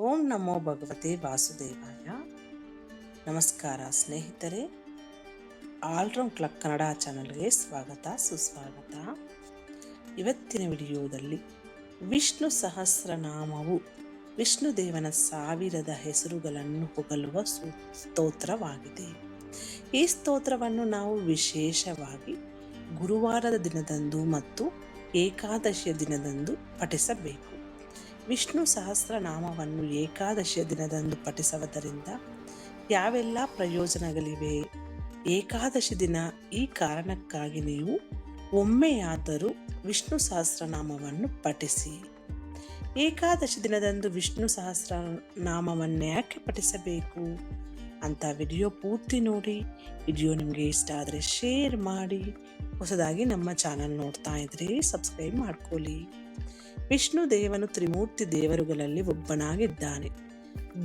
ಓಂ ನಮೋ ಭಗವತೆ ವಾಸುದೇವಾಯ. ನಮಸ್ಕಾರ ಸ್ನೇಹಿತರೆ, ಆಲ್ರೌಂಡ್ ಕ್ಲಬ್ ಕನ್ನಡ ಚಾನಲ್ಗೆ ಸ್ವಾಗತ, ಸುಸ್ವಾಗತ. ಇವತ್ತಿನ ವಿಡಿಯೋದಲ್ಲಿ ವಿಷ್ಣು ಸಹಸ್ರನಾಮವು ವಿಷ್ಣು ದೇವನ ಸಾವಿರದ ಹೆಸರುಗಳನ್ನು ಹೊಗಲುವ ಸ್ತೋತ್ರವಾಗಿದೆ. ಈ ಸ್ತೋತ್ರವನ್ನು ನಾವು ವಿಶೇಷವಾಗಿ ಗುರುವಾರದ ದಿನದಂದು ಮತ್ತು ಏಕಾದಶಿಯ ದಿನದಂದು ಪಠಿಸಬೇಕು. ವಿಷ್ಣು ಸಹಸ್ರನಾಮವನ್ನು ಏಕಾದಶಿಯ ದಿನದಂದು ಪಠಿಸುವುದರಿಂದ ಯಾವೆಲ್ಲ ಪ್ರಯೋಜನಗಳಿವೆ? ಏಕಾದಶಿ ದಿನ ಈ ಕಾರಣಕ್ಕಾಗಿ ನೀವು ಒಮ್ಮೆಯಾದರೂ ವಿಷ್ಣು ಸಹಸ್ರನಾಮವನ್ನು ಪಠಿಸಿ. ಏಕಾದಶಿ ದಿನದಂದು ವಿಷ್ಣು ಸಹಸ್ರನಾಮವನ್ನು ಯಾಕೆ ಪಠಿಸಬೇಕು? ಅಂತ ವಿಡಿಯೋ ಪೂರ್ತಿ ನೋಡಿ. ವಿಡಿಯೋ ನಿಮಗೆ ಇಷ್ಟ ಆದರೆ ಶೇರ್ ಮಾಡಿ. ಹೊಸದಾಗಿ ನಮ್ಮ ಚಾನಲ್ ನೋಡ್ತಾ ಇದ್ರೆ ಸಬ್ಸ್ಕ್ರೈಬ್ ಮಾಡ್ಕೊಳ್ಳಿ. ವಿಷ್ಣು ದೇವನು ತ್ರಿಮೂರ್ತಿ ದೇವರುಗಳಲ್ಲಿ ಒಬ್ಬನಾಗಿದ್ದಾನೆ.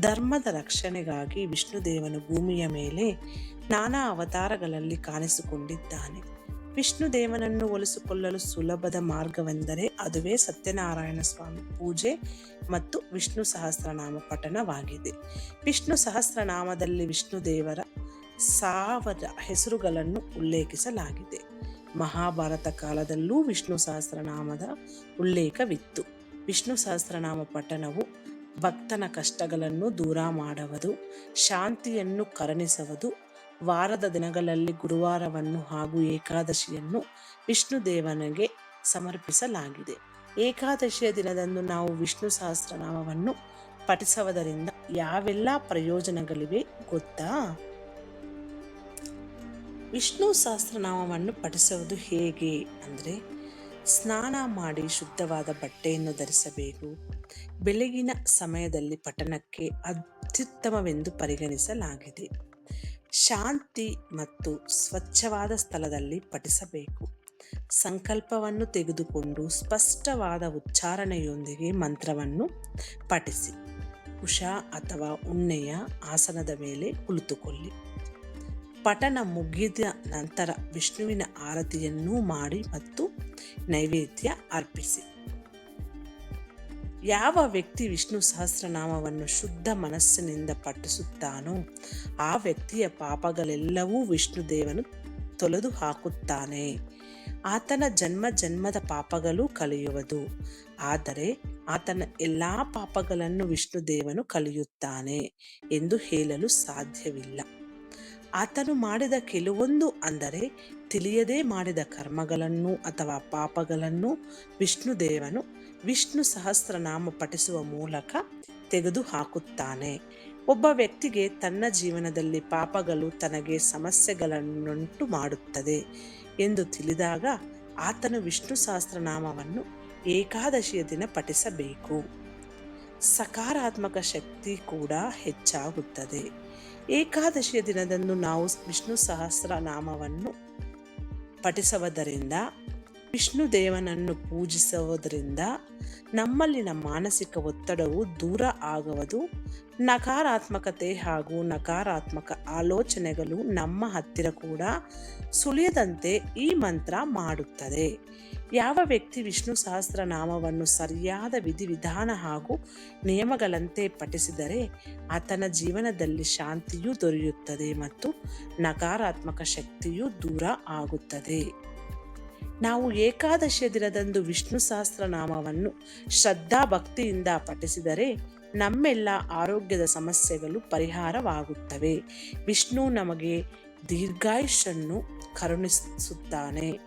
ಧರ್ಮದ ರಕ್ಷಣೆಗಾಗಿ ವಿಷ್ಣು ದೇವನು ಭೂಮಿಯ ಮೇಲೆ ನಾನಾ ಅವತಾರಗಳಲ್ಲಿ ಕಾಣಿಸಿಕೊಂಡಿದ್ದಾನೆ. ವಿಷ್ಣು ದೇವನನ್ನು ಒಲಿಸಿಕೊಳ್ಳಲು ಸುಲಭದ ಮಾರ್ಗವೆಂದರೆ ಅದುವೇ ಸತ್ಯನಾರಾಯಣ ಸ್ವಾಮಿ ಪೂಜೆ ಮತ್ತು ವಿಷ್ಣು ಸಹಸ್ರನಾಮ ಪಠಣವಾಗಿದೆ. ವಿಷ್ಣು ಸಹಸ್ರನಾಮದಲ್ಲಿ ವಿಷ್ಣು ದೇವರ ಸಾವಿರ ಹೆಸರುಗಳನ್ನು ಉಲ್ಲೇಖಿಸಲಾಗಿದೆ. ಮಹಾಭಾರತ ಕಾಲದಲ್ಲೂ ವಿಷ್ಣು ಸಹಸ್ರನಾಮದ ಉಲ್ಲೇಖವಿತ್ತು. ವಿಷ್ಣು ಸಹಸ್ರನಾಮ ಪಠಣವು ಭಕ್ತನ ಕಷ್ಟಗಳನ್ನು ದೂರ ಮಾಡುವುದು, ಶಾಂತಿಯನ್ನು ಕರುಣಿಸುವುದು, ವಾರದ ದಿನಗಳಲ್ಲಿ ಗುರುವಾರವನ್ನು ಹಾಗೂ ಏಕಾದಶಿಯನ್ನು ವಿಷ್ಣು ದೇವನಿಗೆ ಸಮರ್ಪಿಸಲಾಗಿದೆ. ಏಕಾದಶಿಯ ದಿನದಂದು ನಾವು ವಿಷ್ಣು ಸಹಸ್ರನಾಮವನ್ನು ಪಠಿಸುವುದರಿಂದ ಯಾವೆಲ್ಲ ಪ್ರಯೋಜನಗಳಿವೆ ಗೊತ್ತಾ? ವಿಷ್ಣು ಸಹಸ್ರನಾಮವನ್ನು ಪಠಿಸುವುದು ಹೇಗೆ ಅಂದರೆ ಸ್ನಾನ ಮಾಡಿ ಶುದ್ಧವಾದ ಬಟ್ಟೆಯನ್ನು ಧರಿಸಬೇಕು. ಬೆಳಗಿನ ಸಮಯದಲ್ಲಿ ಪಠಣಕ್ಕೆ ಅತ್ಯುತ್ತಮವೆಂದು ಪರಿಗಣಿಸಲಾಗಿದೆ. ಶಾಂತಿ ಮತ್ತು ಸ್ವಚ್ಛವಾದ ಸ್ಥಳದಲ್ಲಿ ಪಠಿಸಬೇಕು. ಸಂಕಲ್ಪವನ್ನು ತೆಗೆದುಕೊಂಡು ಸ್ಪಷ್ಟವಾದ ಉಚ್ಚಾರಣೆಯೊಂದಿಗೆ ಮಂತ್ರವನ್ನು ಪಠಿಸಿ. ಕುಶ ಅಥವಾ ಉಣ್ಣೆಯ ಆಸನದ ಮೇಲೆ ಕುಳಿತುಕೊಳ್ಳಿ. ಪಠಣ ಮುಗಿದ ನಂತರ ವಿಷ್ಣುವಿನ ಆರತಿಯನ್ನೂ ಮಾಡಿ ಮತ್ತು ನೈವೇದ್ಯ ಅರ್ಪಿಸಿ. ಯಾವ ವ್ಯಕ್ತಿ ವಿಷ್ಣು ಸಹಸ್ರನಾಮವನ್ನು ಶುದ್ಧ ಮನಸ್ಸಿನಿಂದ ಪಠಿಸುತ್ತಾನೋ, ಆ ವ್ಯಕ್ತಿಯ ಪಾಪಗಳೆಲ್ಲವೂ ವಿಷ್ಣು ದೇವನು ತೊಳೆದು ಹಾಕುತ್ತಾನೆ. ಆತನ ಜನ್ಮ ಜನ್ಮದ ಪಾಪಗಳು ಕಲಿಯುವುದು. ಆದರೆ ಆತನ ಎಲ್ಲಾ ಪಾಪಗಳನ್ನು ವಿಷ್ಣು ದೇವನು ಕಲಿಯುತ್ತಾನೆ ಎಂದು ಹೇಳಲು ಸಾಧ್ಯವಿಲ್ಲ. ಆತನು ಮಾಡಿದ ಕೆಲವೊಂದು ಅಂದರೆ ತಿಳಿಯದೇ ಮಾಡಿದ ಕರ್ಮಗಳನ್ನು ಅಥವಾ ಪಾಪಗಳನ್ನು ವಿಷ್ಣು ದೇವನು ವಿಷ್ಣು ಸಹಸ್ರನಾಮ ಪಠಿಸುವ ಮೂಲಕ ತೆಗೆದು ಹಾಕುತ್ತಾನೆ ಒಬ್ಬ ವ್ಯಕ್ತಿಗೆ ತನ್ನ ಜೀವನದಲ್ಲಿ ಪಾಪಗಳು ತನಗೆ ಸಮಸ್ಯೆಗಳನ್ನುಂಟು ಮಾಡುತ್ತದೆ ಎಂದು ತಿಳಿದಾಗ ಆತನು ವಿಷ್ಣು ಸಹಸ್ರನಾಮವನ್ನು ಏಕಾದಶಿಯ ದಿನ ಪಠಿಸಬೇಕು. ಸಕಾರಾತ್ಮಕ ಶಕ್ತಿ ಕೂಡ ಹೆಚ್ಚಾಗುತ್ತದೆ. ಏಕಾದಶಿಯ ದಿನದಂದು ನಾವು ವಿಷ್ಣು ಸಹಸ್ರನಾಮವನ್ನು ಪಠಿಸುವುದರಿಂದ, ವಿಷ್ಣು ದೇವನನ್ನು ಪೂಜಿಸುವುದರಿಂದ ನಮ್ಮಲ್ಲಿನ ಮಾನಸಿಕ ಒತ್ತಡವು ದೂರ ಆಗುವುದು, ನಕಾರಾತ್ಮಕತೆ ಹಾಗೂ ನಕಾರಾತ್ಮಕ ಆಲೋಚನೆಗಳು ನಮ್ಮ ಹತ್ತಿರ ಕೂಡ ಸುಳಿಯದಂತೆ ಈ ಮಂತ್ರ ಮಾಡುತ್ತದೆ. ಯಾವ ವ್ಯಕ್ತಿ ವಿಷ್ಣು ಸಹಸ್ರನಾಮವನ್ನು ಸರಿಯಾದ ವಿಧಿವಿಧಾನ ಹಾಗೂ ನಿಯಮಗಳಂತೆ ಪಠಿಸಿದರೆ ಆತನ ಜೀವನದಲ್ಲಿ ಶಾಂತಿಯೂ ದೊರೆಯುತ್ತದೆ ಮತ್ತು ನಕಾರಾತ್ಮಕ ಶಕ್ತಿಯೂ ದೂರ ಆಗುತ್ತದೆ. ನಾವು ಏಕಾದಶಿಯ ದಿನದಂದು ವಿಷ್ಣು ಸಹಸ್ರನಾಮವನ್ನು ಶ್ರದ್ಧಾ ಭಕ್ತಿಯಿಂದ ಪಠಿಸಿದರೆ ನಮ್ಮೆಲ್ಲ ಆರೋಗ್ಯದ ಸಮಸ್ಯೆಗಳು ಪರಿಹಾರವಾಗುತ್ತವೆ. ವಿಷ್ಣು ನಮಗೆ ದೀರ್ಘಾಯುಷನ್ನು ಕರುಣಿಸುತ್ತಾನೆ.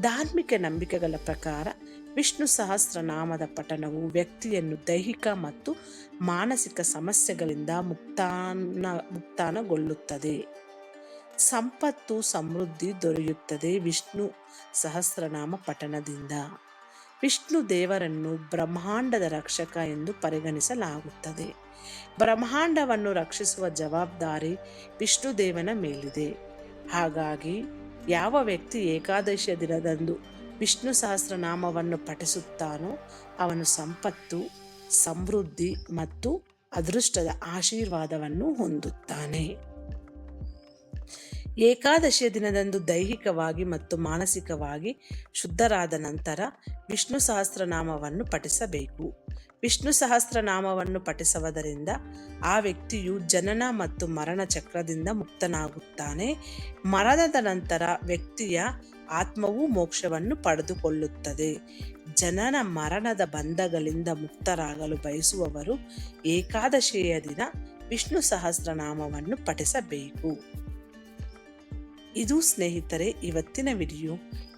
ಧಾರ್ಮಿಕ ನಂಬಿಕೆಗಳ ಪ್ರಕಾರ ವಿಷ್ಣು ಸಹಸ್ರನಾಮದ ಪಠಣವು ವ್ಯಕ್ತಿಯನ್ನು ದೈಹಿಕ ಮತ್ತು ಮಾನಸಿಕ ಸಮಸ್ಯೆಗಳಿಂದ ಮುಕ್ತಾನ, ಮುಕ್ತಾನಗೊಳ್ಳುತ್ತದೆ. ಸಂಪತ್ತು ಸಮೃದ್ಧಿ ದೊರೆಯುತ್ತದೆ ವಿಷ್ಣು ಸಹಸ್ರನಾಮ ಪಠಣದಿಂದ ವಿಷ್ಣು ದೇವರನ್ನು ಬ್ರಹ್ಮಾಂಡದ ರಕ್ಷಕ ಎಂದು ಪರಿಗಣಿಸಲಾಗುತ್ತದೆ. ಬ್ರಹ್ಮಾಂಡವನ್ನು ರಕ್ಷಿಸುವ ಜವಾಬ್ದಾರಿ ವಿಷ್ಣು ದೇವನ ಮೇಲಿದೆ. ಹಾಗಾಗಿ ಯಾವ ವ್ಯಕ್ತಿ ಏಕಾದಶಿಯ ದಿನದಂದು ವಿಷ್ಣು ಸಹಸ್ರನಾಮವನ್ನು ಪಠಿಸುತ್ತಾನೋ ಅವನು ಸಂಪತ್ತು, ಸಮೃದ್ಧಿ ಮತ್ತು ಅದೃಷ್ಟದ ಆಶೀರ್ವಾದವನ್ನು ಹೊಂದುತ್ತಾನೆ. ಏಕಾದಶಿಯ ದಿನದಂದು ದೈಹಿಕವಾಗಿ ಮತ್ತು ಮಾನಸಿಕವಾಗಿ ಶುದ್ಧರಾದ ನಂತರ ವಿಷ್ಣು ಸಹಸ್ರನಾಮವನ್ನು ಪಠಿಸಬೇಕು. ವಿಷ್ಣು ಸಹಸ್ರನಾಮವನ್ನು ಪಠಿಸುವುದರಿಂದ ಆ ವ್ಯಕ್ತಿಯು ಜನನ ಮತ್ತು ಮರಣ ಚಕ್ರದಿಂದ ಮುಕ್ತನಾಗುತ್ತಾನೆ. ಮರಣದ ನಂತರ ವ್ಯಕ್ತಿಯ ಆತ್ಮವು ಮೋಕ್ಷವನ್ನು ಪಡೆದುಕೊಳ್ಳುತ್ತದೆ. ಜನನ ಮರಣದ ಬಂಧಗಳಿಂದ ಮುಕ್ತರಾಗಲು ಬಯಸುವವರು ಏಕಾದಶಿಯ ದಿನ ವಿಷ್ಣು ಸಹಸ್ರನಾಮವನ್ನು ಪಠಿಸಬೇಕು. ಇದು ಸ್ನೇಹಿತರೆ, ಇವತ್ತಿನ ವಿಡಿಯೋ.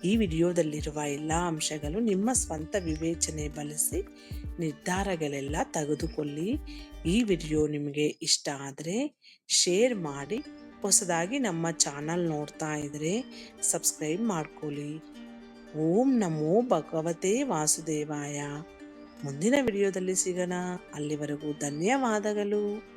ಈ ವಿಡಿಯೋದಲ್ಲಿರುವ ಎಲ್ಲ ಅಂಶಗಳು ನಿಮ್ಮ ಸ್ವಂತ ವಿವೇಚನೆ ಬಳಸಿ ನಿರ್ಧಾರಗಳೆಲ್ಲ ತೆಗೆದುಕೊಳ್ಳಿ. ಈ ವಿಡಿಯೋ ನಿಮಗೆ ಇಷ್ಟ ಆದರೆ ಶೇರ್ ಮಾಡಿ, ಹೊಸದಾಗಿ ನಮ್ಮ ಚಾನಲ್ ನೋಡ್ತಾ ಇದ್ದರೆ ಸಬ್ಸ್ಕ್ರೈಬ್ ಮಾಡ್ಕೊಳ್ಳಿ. ಓಂ ನಮೋ ಭಗವತೆ ವಾಸುದೇವಾಯ. ಮುಂದಿನ ವಿಡಿಯೋದಲ್ಲಿ ಸಿಗೋಣ. ಅಲ್ಲಿವರೆಗೂ ಧನ್ಯವಾದಗಳು.